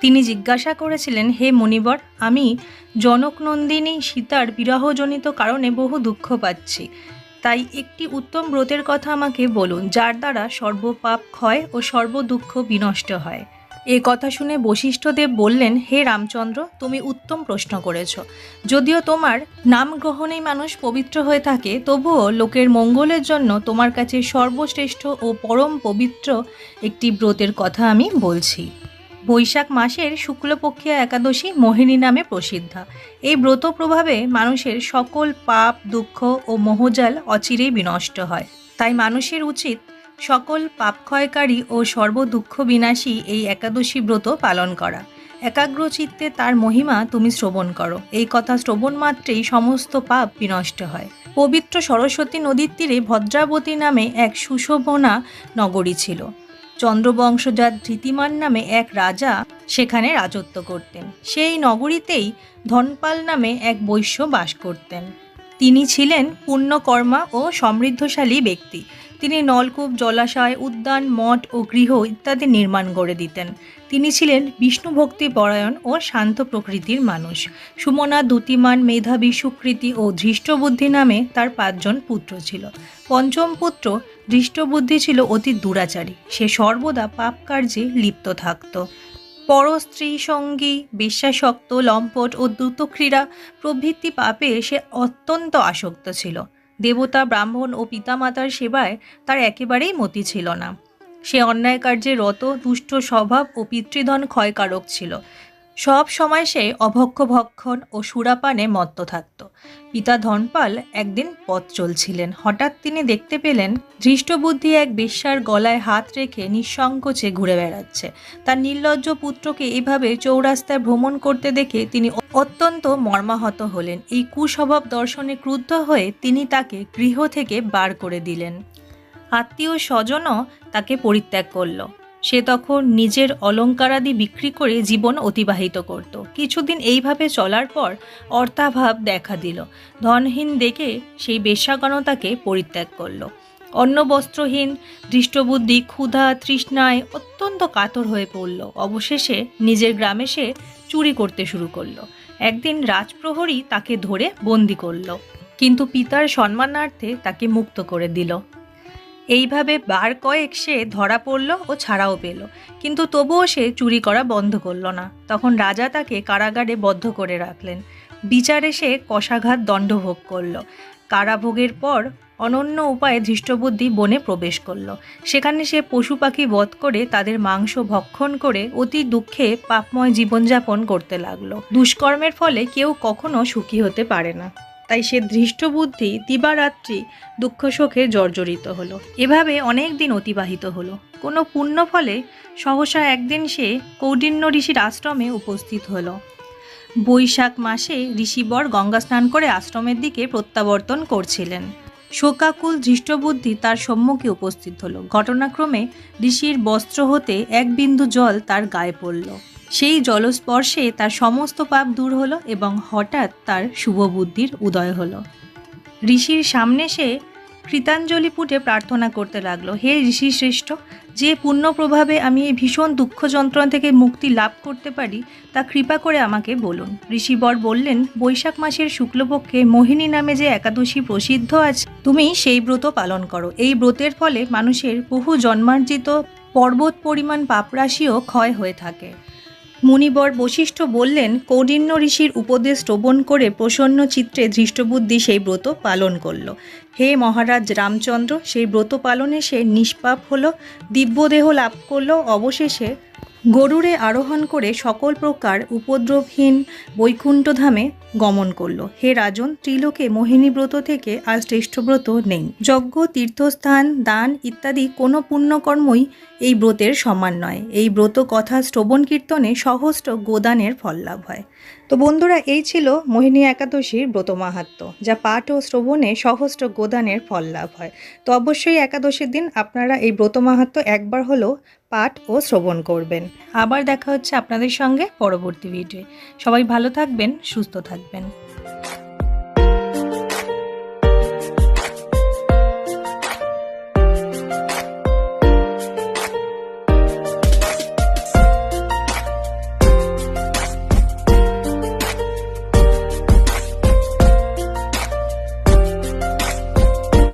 তিনি জিজ্ঞাসা করেছিলেন, হে মণিবর আমি জনকনন্দিনী সীতার বিরহজনিত কারণে বহু দুঃখ পাচ্ছি। তাই একটি উত্তম ব্রতের কথা আমাকে বলুন, যার দ্বারা সর্বপাপ ক্ষয় ও সর্বদুঃখ বিনষ্ট হয়? এ কথা শুনে বশিষ্ঠদেব বললেন, হে রামচন্দ্র, তুমি উত্তম প্রশ্ন করেছ। যদিও তোমার নাম গ্রহণেই মানুষ পবিত্র হয়ে থাকে, তবুও লোকের মঙ্গলের জন্য তোমার কাছে সর্বশ্রেষ্ঠ ও পরম পবিত্র একটি ব্রতের কথা আমি বলছি। বৈশাখ মাসের শুক্লপক্ষীয় একাদশী মোহিনী নামে প্রসিদ্ধা। এই ব্রত প্রভাবে মানুষের সকল পাপ, দুঃখ ও মোহজাল অচিরেই বিনষ্ট হয়। তাই মানুষের উচিত সকল পাপক্ষয়কারী ও সর্বদুঃখ বিনাশী এই একাদশী ব্রত পালন করা। একাগ্র চিত্তে তার মহিমা তুমি শ্রবণ করো। এই কথা শ্রবণ মাত্রেই সমস্ত পাপ বিনষ্ট হয়। পবিত্র সরস্বতী নদীর তীরে ভদ্রাবতী নামে এক সুশোভনা নগরী ছিল। চন্দ্রবংশজাত ধৃতিমান নামে এক রাজা সেখানে রাজত্ব করতেন। সেই নগরীতেই ধনপাল নামে এক বৈশ্য বাস করতেন। তিনি ছিলেন পুণ্যকর্মা ও সমৃদ্ধশালী ব্যক্তি। তিনি নলকূপ, জলাশয়, উদ্যান, মঠ ও গৃহ ইত্যাদি নির্মাণ করে দিতেন। তিনি ছিলেন বিষ্ণু ভক্তি পরায়ণ ও শান্ত প্রকৃতির মানুষ। সুমনা দ্যুতিমান মেধাবী সুকৃতি ও ধৃষ্টবুদ্ধি নামে তার পাঁচজন পুত্র ছিল। পঞ্চম পুত্র ধৃষ্টবুদ্ধি ছিল অতি দুরাচারী। সে সর্বদা পাপ কার্যে লিপ্ত থাকত। পর স্ত্রী সঙ্গী বিশ্বাসক্ত, লম্পট ও দ্রুত ক্রীড়া প্রভৃতি পাপে সে অত্যন্ত আসক্ত ছিল। দেবতা, ব্রাহ্মণ ও পিতামাতার সেবায় তার একেবারেই মতি ছিল না। সে অন্যায় কার্যে রত, দুষ্ট স্বভাব ও পিতৃধন ক্ষয়কারক ছিল। সব সময় সে অভক্ষ ভক্ষণ ও সুরাপানে মত্ত থাকত। পিতা ধনপাল একদিন পথ চলছিলেন। হঠাৎ তিনি দেখতে পেলেন, ধৃষ্টবুদ্ধি এক বেশ্যার গলায় হাত রেখে নিঃসংকোচে ঘুরে বেড়াচ্ছে। তার নির্লজ্জ পুত্রকে এভাবে চৌরাস্তায় ভ্রমণ করতে দেখে তিনি অত্যন্ত মর্মাহত হলেন। এই কুস্বভাব দর্শনে ক্রুদ্ধ হয়ে তিনি তাকে গৃহ থেকে বার করে দিলেন। আত্মীয় স্বজনও তাকে পরিত্যাগ করল। সে তখন নিজের অলঙ্কারাদি বিক্রি করে জীবন অতিবাহিত করত। কিছুদিন এইভাবে চলার পর অর্থাভাব দেখা দিল। ধনহীন দেখে সেই বেশাগণতাকে পরিত্যাগ করল। অন্ন বস্ত্রহীন দৃষ্টবুদ্ধি, ক্ষুধা, তৃষ্ণায় অত্যন্ত কাতর হয়ে পড়ল। অবশেষে নিজের গ্রামে সে চুরি করতে শুরু করল। একদিন রাজপ্রহরী তাকে ধরে বন্দি করল, কিন্তু পিতার সম্মানার্থে তাকে মুক্ত করে দিল। এইভাবে বার কয়েক সে ধরা পড়ল ও ছাড়াও পেল। কিন্তু তবুও সে চুরি করা বন্ধ করল না। তখন রাজা তাকে কারাগারে বদ্ধ করে রাখলেন। বিচারে সে কষাঘাত দণ্ডভোগ করল। কারাভোগের পর অনন্য উপায়ে ধৃষ্টবুদ্ধি বনে প্রবেশ করল। সেখানে সে পশু পাখি বধ করে তাদের মাংস ভক্ষণ করে অতি দুঃখে পাপময় জীবনযাপন করতে লাগল। দুষ্কর্মের ফলে কেউ কখনো সুখী হতে পারে না। তাই সে ধৃষ্টবুদ্ধি দিবারাত্রি, দুঃখ শোকে জর্জরিত হলো। এভাবে অনেক দিন অতিবাহিত হলো। কোনো পুণ্য ফলে সহসা একদিন সে কৌডিন্য ঋষির আশ্রমে উপস্থিত হলো। বৈশাখ মাসে ঋষিবর গঙ্গা স্নান করে আশ্রমের দিকে প্রত্যাবর্তন করছিলেন। শোকাকুল ধৃষ্টবুদ্ধি তার সম্মুখে উপস্থিত হলো। ঘটনাক্রমে ঋষির বস্ত্র হতে এক বিন্দু জল তার গায়ে পড়ল। সেই জলস্পর্শে তার সমস্ত পাপ দূর হলো এবং হঠাৎ তার শুভ বুদ্ধির উদয় হলো। ঋষির সামনে সে কৃতাঞ্জলি পুটে প্রার্থনা করতে লাগল, হে ঋষি শ্রেষ্ঠ, যে পুণ্য প্রভাবে আমি এই ভীষণ দুঃখ যন্ত্রণা থেকে মুক্তি লাভ করতে পারি, তা কৃপা করে আমাকে বলুন। ঋষিবর বললেন, বৈশাখ মাসের শুক্লপক্ষে মোহিনী নামে যে একাদশী প্রসিদ্ধ আছে, তুমি সেই ব্রত পালন করো। এই ব্রতের ফলে মানুষের বহু জন্মার্জিত পর্বত পরিমাণ পাপরাশিও ক্ষয় হয়ে থাকে। মুনিবর বশিষ্ঠ বললেন, কৌডিন্য ঋষির উপদেশ শ্রবণ করে প্রসন্ন চিত্রে ধৃষ্টবুদ্ধি সেই ব্রত পালন করল। হে মহারাজ রামচন্দ্র, সেই ব্রত পালনে সে নিষ্পাপ হল, দিব্যদেহ লাভ করল, অবশেষে গরুরে আরোহণ করে সকল প্রকার উপদ্রবহীন বৈকুণ্ঠধামে গমন করল। হে রাজন, ত্রিলোকে মোহিনী ব্রত থেকে আর শ্রেষ্ঠব্রত নেই। যজ্ঞ, তীর্থস্থান, দান ইত্যাদি কোনো পুণ্যকর্মই এই ব্রতের সমান নয়। এই ব্রত কথা শ্রবণ কীর্তনে সহস্র গোদানের ফল লাভ হয়। তো বন্ধুরা, এই ছিল মোহিনী একাদশীর ব্রত মাহাত্ম যা পাঠ ও শ্রবণে সহস্র গোদানের ফল লাভ হয়। তো অবশ্যই একাদশীর দিন আপনারা এই ব্রত মাহাত্ম একবার হলেও পাঠ ও শ্রবণ করবেন। আবার দেখা হচ্ছে আপনাদের সঙ্গে পরবর্তী ভিডিওয়ে। সবাই ভালো থাকবেন, সুস্থ থাকবেন।